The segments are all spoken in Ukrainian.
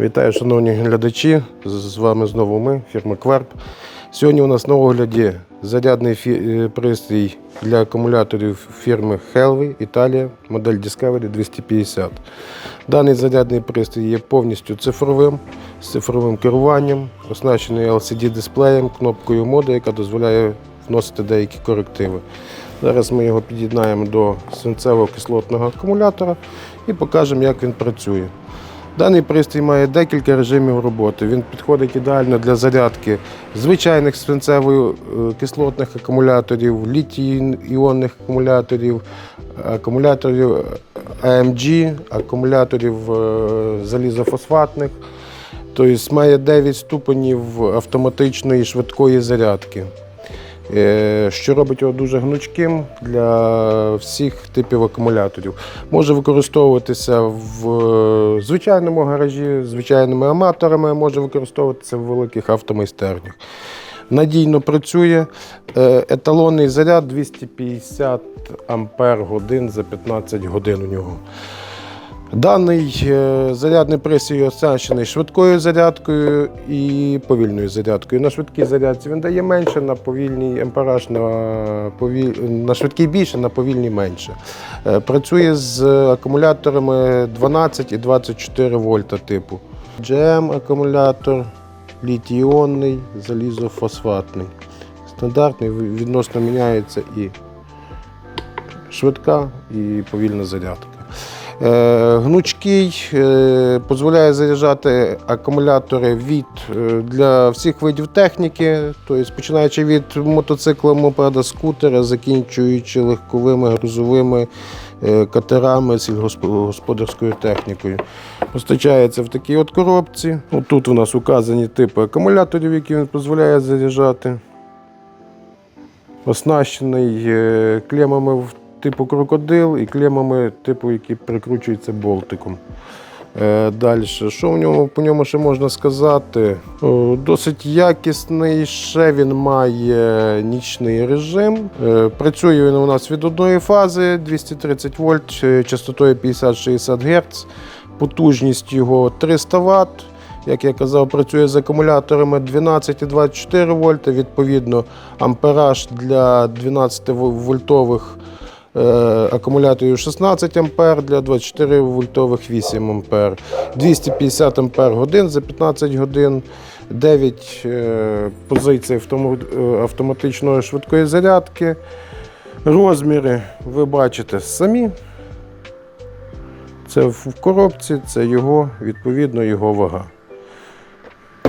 Вітаю, шановні глядачі. З- вами знову ми, фірма Кварп. Сьогодні у нас на огляді зарядний е, пристрій для акумуляторів фірми Helvi, Італія, модель Discovery 250. Даний зарядний пристрій є повністю цифровим, з цифровим керуванням, оснащений LCD-дисплеєм, кнопкою моди, яка дозволяє вносити деякі корективи. Зараз ми його під'єднаємо до свинцево-кислотного акумулятора і покажемо, як він працює. Даний пристрій має декілька режимів роботи. Він підходить ідеально для зарядки звичайних свинцево-кислотних акумуляторів, літій-іонних акумуляторів, акумуляторів AMG, акумуляторів е, залізофосфатних. Тобто має 9 ступенів автоматичної швидкої зарядки, е, що робить його дуже гнучким для всіх типів акумуляторів. Може використовуватися в е, звичайному гаражі, звичайними аматорами, може використовуватися в великих автомайстернях. Надійно працює. Е, Еталонний заряд 250 ампер годин за 15 годин у нього. Даний е, зарядний пристрій оснащений швидкою зарядкою і повільною зарядкою. На швидкій зарядці він дає менше, на повільній ампераж на, повіль... на швидкій більше, на повільній менше. Е, Працює з акумуляторами 12 і 24 вольта типу. GM акумулятор, літій-іонний, залізофосфатний. Стандартний відносно міняється і швидка, і повільна зарядка. Е, Гнучкий е, дозволяє заряджати акумулятори від е, для всіх видів техніки, тобто починаючи від мотоцикла, мопеда, скутера, закінчуючи легковими грузовими катерами, сільгосподарською технікою. Постачається в такій от коробці. Тут у нас указані типи акумуляторів, які він дозволяє заряджати. Оснащений клемами в типу крокодил і клемами типу, які прикручуються болтиком. Е, Далі, що в ньому по ньому ще можна сказати? Досить якісний. Ще він має нічний режим. Е, Працює він у нас від одної фази 230 вольт, е, частотою 50-60 Гц. Потужність його 300 Вт. Як я казав, працює з акумуляторами 12 і 24 вольта. Відповідно, ампераж для 12 вольтових акумуляторів 16 ампер, для 24 вольтових 8 ампер. 250 ампер годин за 15 годин. 9 е, позицій е, автоматичної швидкої зарядки. Розміри ви бачите самі. Це в коробці, це його, відповідно, його вага.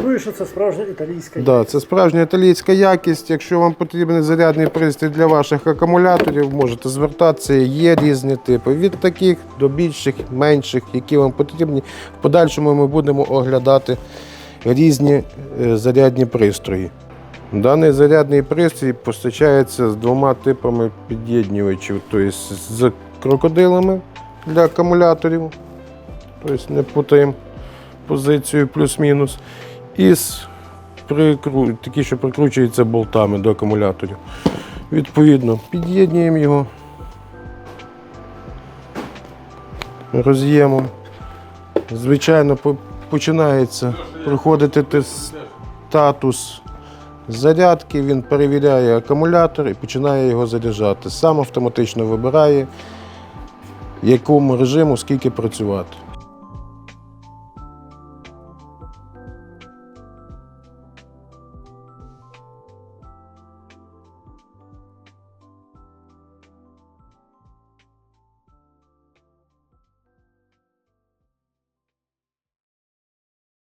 Ну і що це справжня італійська Да, це справжня італійська якість. Якщо вам потрібен зарядний пристрій для ваших акумуляторів, можете звертатися. Є різні типи. Від таких до більших, менших, які вам потрібні. В подальшому ми будемо оглядати різні е, зарядні пристрої. Даний зарядний пристрій постачається з двома типами під'єднювачів, тобто з крокодилами для акумуляторів, тобто не путаємо позицію плюс-мінус, і прикру... такі, що прикручуються болтами до акумуляторів. Відповідно, під'єднуємо його роз'ємом. Звичайно, починається проходити статус зарядки, він перевіряє акумулятор і починає його заряджати. Сам автоматично вибирає, в якому режиму скільки працювати.